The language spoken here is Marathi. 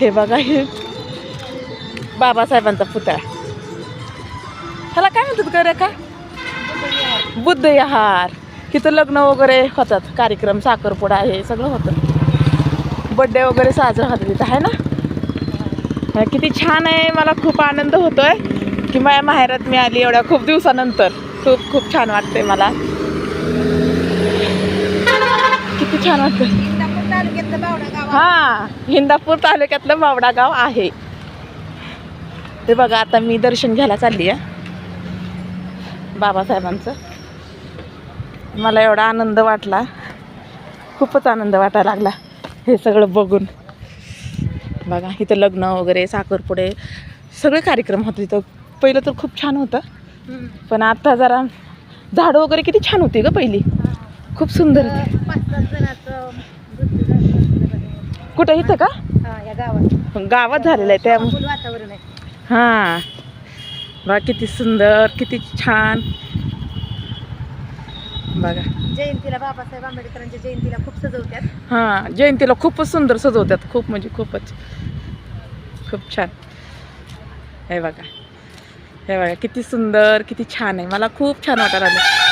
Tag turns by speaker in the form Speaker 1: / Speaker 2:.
Speaker 1: हे बघा हे बाबासाहेबांचा पुतळा. ह्याला काय म्हणतात का का बुद्ध विहार तिथं लग्न वगैरे होतात कार्यक्रम साखरपुडा हे सगळं होतं. बड्डे वगैरे साजरा होतं तिथं आहे ना? किती छान आहे मला खूप आनंद होतोय की माझ्या माहेरात मी आली एवढ्या खूप दिवसानंतर. खूप खूप छान वाटतंय मला. किती छान वाटतं
Speaker 2: तालुक्यातलं बावडा गाव
Speaker 1: हा हिंदापूर तालुक्यातलं बावडा गाव आहे. ते बघा आता मी दर्शन घ्यायला चालली आहे. बाबासाहेबांचं. मला एवढा आनंद वाटला. खूपच आनंद वाटायला लागला हे सगळं बघून. बघा इथं लग्न वगैरे साखरपुडे सगळे कार्यक्रम होते इथं पहिलं तर खूप छान होतं.
Speaker 2: हम्म.
Speaker 1: पण आता जरा झाडं वगैरे किती छान होती ग पहिली. खूप सुंदर होती.
Speaker 2: पाच सात.
Speaker 1: कुठं? इथं का?
Speaker 2: हा या गावात.
Speaker 1: गावात झालेलं आहे त्या
Speaker 2: फुल वातावरण आहे.
Speaker 1: हां. बघा किती सुंदर किती छान. बघा.
Speaker 2: जयंतीला बाबासाहेब आंबेडकरांच्या जयंतीला खूप सजवतात.
Speaker 1: हां जयंतीला खूपच सुंदर सजवतात. खूप म्हणजे खूपच. खूप छान. हे बघा. हे बघा किती सुंदर किती छान आहे. मला खूप छान वाटायला लागलं